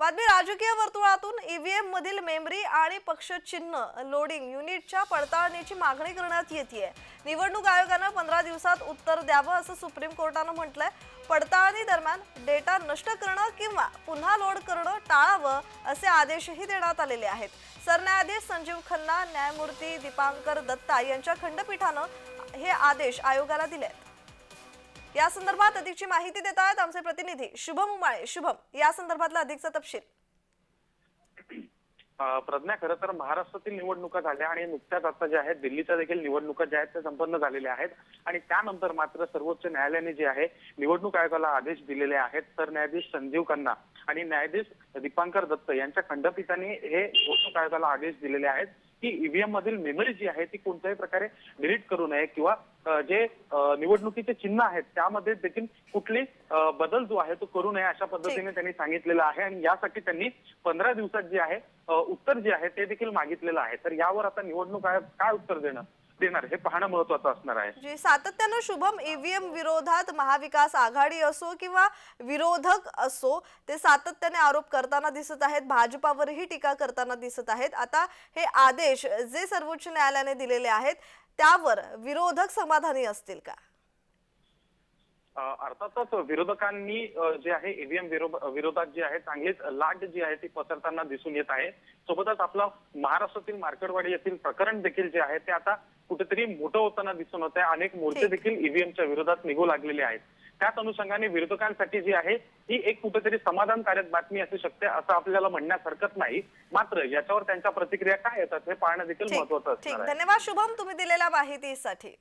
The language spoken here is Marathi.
बातमी राजकीय वर्तुळातून ईव्हीएम मधील मेमरी आणि पक्षचिन्ह लोडिंग युनिटच्या पडताळणीची मागणी करण्यात येते निवडणूक आयोगानं पंधरा दिवसात उत्तर द्यावं असं सुप्रीम कोर्टानं म्हटलंय. पडताळणी दरम्यान डेटा नष्ट करणं किंवा पुन्हा लोड करणं टाळावं असे आदेशही देण्यात आलेले आहेत. सरन्यायाधीश संजीव खन्ना न्यायमूर्ती दीपांकर दत्ता यांच्या खंडपीठानं हे आदेश आयोगाला दिले आहेत या संदर्भात अधिकची माहिती देत आहेत आमचे प्रतिनिधी. शुभम उमाळे. शुभम या संदर्भातला अधिकचा तपशील. प्रज्ञा खरं तर महाराष्ट्रातील निवडणुका झाल्या आणि नुकत्याच आता ज्या आहेत दिल्लीच्या देखील निवडणुका ज्या आहेत त्या संपन्न झालेल्या आहेत. आणि त्यानंतर मात्र सर्वोच्च न्यायालयाने जे आहे निवडणूक आयोगाला आदेश दिलेले आहेत. तर न्यायाधीश संजीव खन्ना आणि न्यायाधीश दीपांकर दत्त यांच्या खंडपीठाने हे निवडणूक आयोगाला आदेश दिलेले आहेत. की ईव्हीएम मधील मेमरी जी आहे ती कोणत्याही प्रकारे डिलीट करू नये किंवा जे निवडणुकीचे चिन्ह आहेत त्यामध्ये देखील कुठली बदल जो आहे तो करू नये अशा पद्धतीने त्यांनी सांगितलेलं आहे. आणि यासाठी त्यांनी पंधरा दिवसात जे आहे उत्तर जे आहे ते देखील मागितलेलं आहे. तर यावर आता निवडणूक आयोग काय उत्तर देणं देणार हे पाहणं महत्वाचं असणार आहे. म्हणजे सातत्यानं शुभम ईव्हीएम विरोधात महाविकास आघाडी असो किंवा विरोधक असो ते सातत्याने आरोप करताना दिसत आहेत भाजपावरही टीका करताना दिसत आहेत. आता हे आदेश जे सर्वोच्च न्यायालयाने दिलेले आहेत त्यावर विरोधक समाधानी असतील का? अर्थातच विरोधकांनी जे आहे ईव्हीएम विरोधात जे आहे चांगलीच लाट जी आहे ती पसरताना दिसून येत आहे. सोबतच आपलं महाराष्ट्रातील मार्केटवाडी येथील प्रकरण देखील जे आहे ते आता कुठेतरी मोठं होताना दिसून होत आहे अनेक मोर्चे. देखील ईव्हीएमच्या विरोधात निघू लागलेले आहेत. त्याच अनुषंगाने विरोधकांसाठी जी आहे ही एक कुठेतरी समाधानकारक बातमी असू शकते असं आपल्याला म्हणण्यास हरकत नाही. मात्र याच्यावर त्यांच्या प्रतिक्रिया काय येतात हे पाहणं देखील महत्वाचं आहे. धन्यवाद शुभम. तुम्ही दिलेल्या माहितीसाठी.